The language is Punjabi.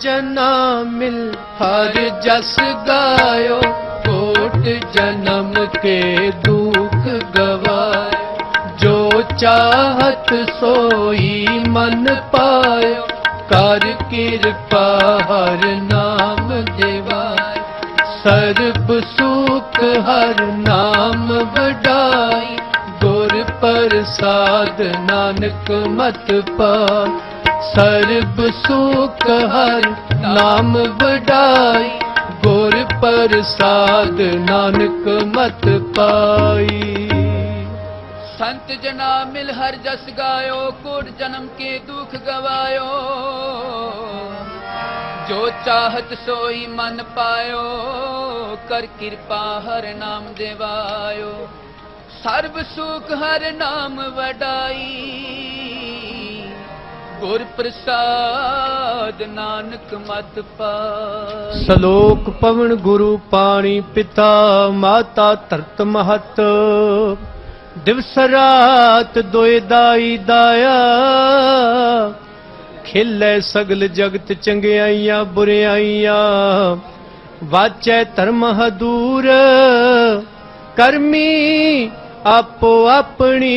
ਜਨਾ ਮਿਲ ਹਰ ਜਸ ਗਾਇਓ। ਕੋਟ ਜਨਮ ਕੇ ਦੁਖ ਗਵਾਏ ਜੋ ਚਾਹਤ ਸੋਈ ਮਨ ਪਾਇਓ, ਕਰ ਕਿਰਪਾ ਹਰ ਨਾਮ ਦੇਵਾਏ ਸਰਬ ਸੁਖ ਹਰ ਨਾਮ ਵਡਾਈ। ਗੁਰ ਪ੍ਰਸਾਦ ਨਾਨਕ ਮਤ ਪਾ ਸਰਬ ਸੁਖ ਹਰ ਨਾਮ ਵਡਾਈ, ਗੁਰ ਪ੍ਰਸਾਦ ਨਾਨਕ ਮਤ ਪਾਈ। ਸੰਤ ਜਨਾ ਮਿਲ ਹਰ ਜਸ ਗਾਇਓ ਕੋਟ ਜਨਮ ਕੇ ਦੁਖ ਗਵਾਇਓ। ਜੋ ਚਾਹਤ ਸੋਈ ਮਨ ਪਾਇਓ, ਕਰ ਕਿਰਪਾ ਹਰ ਨਾਮ ਦੇਵਾਇਓ। ਸਰਬ ਸੁਖ ਹਰ ਨਾਮ ਵਡਾਈ। ਗੁਰ ਪ੍ਰਸਾਦ, ਨਾਨਕ ਮਤ ਪਾਈ। ਸਲੋਕ ਪਵਨ ਗੁਰੂ ਪਾਣੀ ਪਿਤਾ, ਮਾਤਾ ਧਰਤ ਮਹਤ। ਦਿਵਸ ਰਾਤ ਦੋਇ ਦਾਈ ਦਾਇਆ। ਖਿਲੇ ਸਗਲ ਜਗਤ ਚੰਗਿਆਈਆਂ, ਬੁਰਿਆਈਆਂ। ਵਾਚੈ ਧਰਮ ਹਦੂਰ। ਕਰਮੀ ਆਪੋ ਆਪਣੀ।